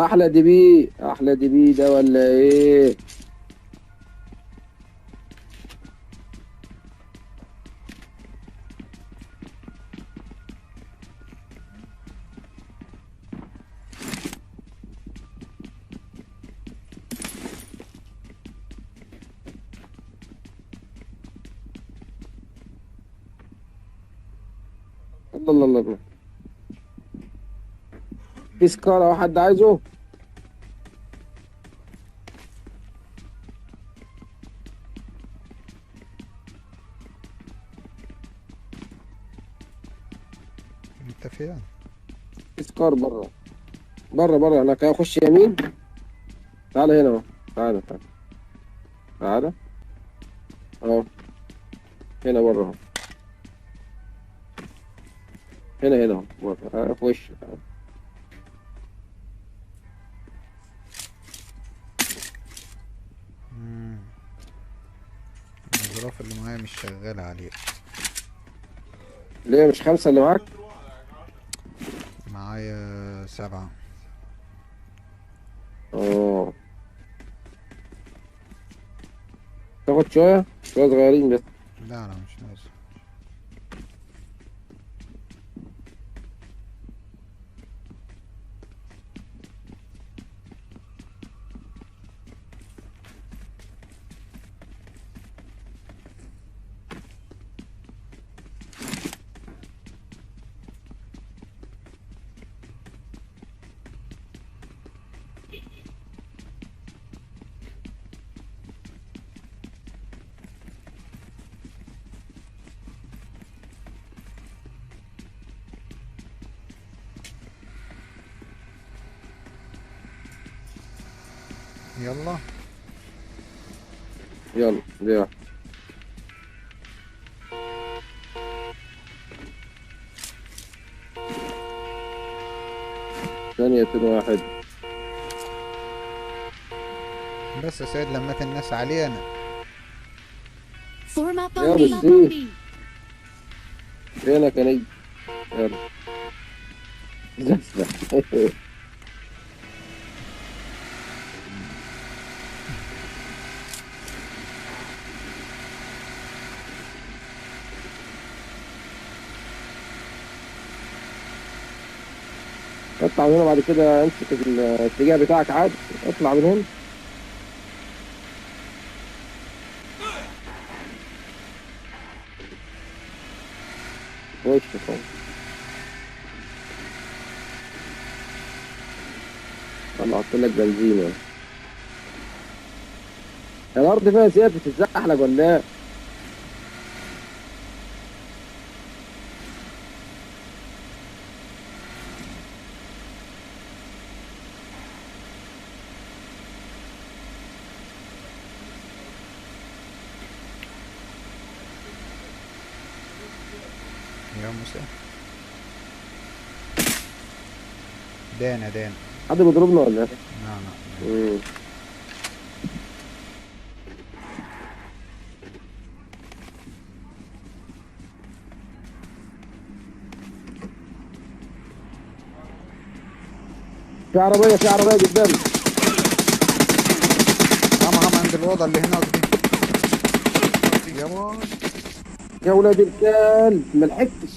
أحلى دي بي أحلى دي بي ده ولا إيه؟ الله الله الله. في سكارة واحد عايزه. انت فين؟ في سكار بره بره بره هناك اخش يمين. تعال هنا اهو. تعال تعال. تعال. اهو. هنا بره اهو. هنا هنا اهو. بره في وشه الظروف اللي معايا مش شغالة عليه ليه مش خمسة اللي معاك؟ معايا سبعة. آه. تاخد شوية؟ شوية صغيرين بس. لا لا مش لازم يلا. يلا دي واحد ثانية واحد. بس يا سيد لمت الناس علينا. Me. see. فينك يا نجم؟ يلا. اطلع من هنا بعد كده امسك الاتجاه بتاعك عادي اطلع من هنا وش خالص طلعت لك بنزين اهو. الأرض فيها سيف بتتزحلق ولا إيه؟ يا موسى دانا دانا. حد بيضربنا ولا إيه؟ لا لا. في عربية في عربية قدامي. هم هم عند الأوضة اللي هناك دي. يا بوي يا ولاد الكلب ملحقتش